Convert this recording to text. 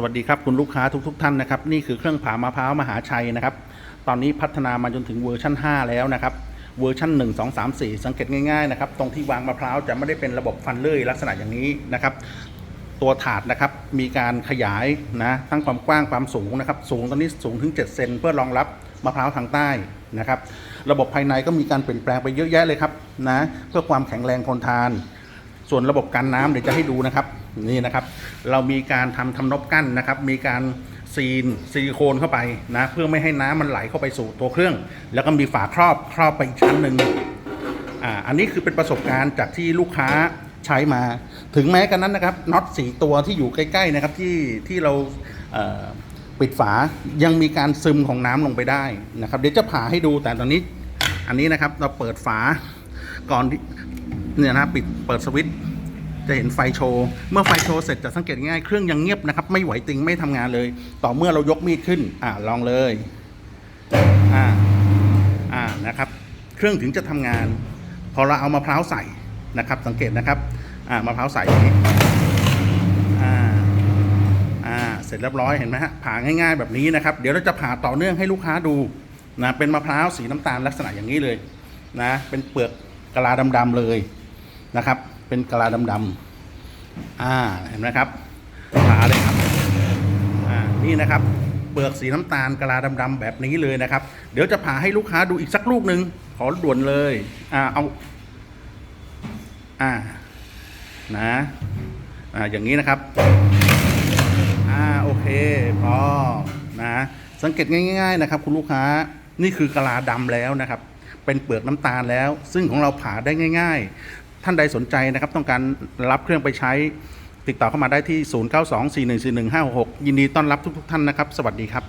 สวัสดีครับคุณลูกค้าทุกๆทท่านนะครับนี่คือเครื่องผ่ามะพร้าวมหาชัยนะครับตอนนี้พัฒนามาจนถึงเวอร์ชัน5 แล้วนะครับเวอร์ชัน1 2 3 4 สังเกตง่ายๆนะครับตรงที่วางมะพร้าวจะไม่ได้เป็นระบบฟันเลื่อยลักษณะอย่างนี้นะครับตัวถาดนะครับมีการขยายนะทั้งความกว้างความสูงนะครับสูงตอนนี้สูงถึง 7 เซนเพื่อรองรับมะพร้าวทางใต้นะครับระบบภายในก็มีการเปลี่ยนแปลงไปเยอะแยะเลยครับนะเพื่อความแข็งแรงทนทาน ส่วนระบบกันน้ำเดี๋ยวจะให้ดูนะครับนี่นะครับ เรามีการทำทำนบกั้นนะครับ มีการซีนซิลิโคนเข้าไปนะ เพื่อไม่ให้น้ำมันไหลเข้าไปสู่ตัวเครื่อง แล้วก็มีฝาครอบครอบไปอีกชั้นหนึ่งอ่าอันนี้คือเป็นประสบการณ์จากที่ลูกค้าใช้มา ถึงแม้กันนั้นนะครับน็อตสีตัวที่อยู่ใกล้ๆนะครับที่ที่เราเปิดฝายังมีการซึมของน้ำลงไปได้นะครับ เดี๋ยวจะผ่าให้ดูแต่ตอนนี้อันนี้นะครับเราเปิดฝาก่อนที่ เนี่ยนะปิดเปิดสวิตช์จะเห็นไฟโชว์เมื่อไฟโชว์เสร็จจะสังเกตง่ายเครื่องยังเงียบนะครับ ไม่ไหวติงไม่ทำงานเลย ต่อเมื่อเรายกมีดขึ้น อ่าลองเลยอ่าอ่านะครับ เครื่องถึงจะทำงาน พอเราเอามะพร้าวใส่นะครับ สังเกตนะครับอ่ามะพร้าวใส่อย่างนี้อ่าอ่าเสร็จเรียบร้อยเห็นไหมฮะผ่าง่าย ๆ แบบนี้นะครับ เดี๋ยวเราจะผ่าต่อเนื่องให้ลูกค้าดูนะเป็นมะพร้าวสีน้ำตาลลักษณะอย่างนี้เลยนะเป็นเปลือกกะลาดำๆเลย นะครับ เป็นกะลาดำๆอ่าเห็นไหมครับผาเลยครับอ่านี่นะครับ เปลือกสีน้ำตาลกะลาดำๆแบบนี้เลยนะครับ เดี๋ยวจะผ่าให้ลูกค้าดูอีกสักลูกหนึ่งขอด่วนเลยอ่าเอาอ่านะอ่าอย่างนี้นะครับอ่าโอเคพอนะสังเกตง่าย ๆ นะครับ คุณลูกค้านี่คือกะลาดำแล้วนะครับ เป็นเปลือกน้ำตาลแล้ว ซึ่งของเราผ่าได้ง่าย ๆ ท่านใดสนใจนะครับ ต้องการรับเครื่องไปใช้ติดต่อเข้ามาได้ที่ 0924141566 ยินดีต้อนรับทุกๆท่านนะครับ สวัสดีครับ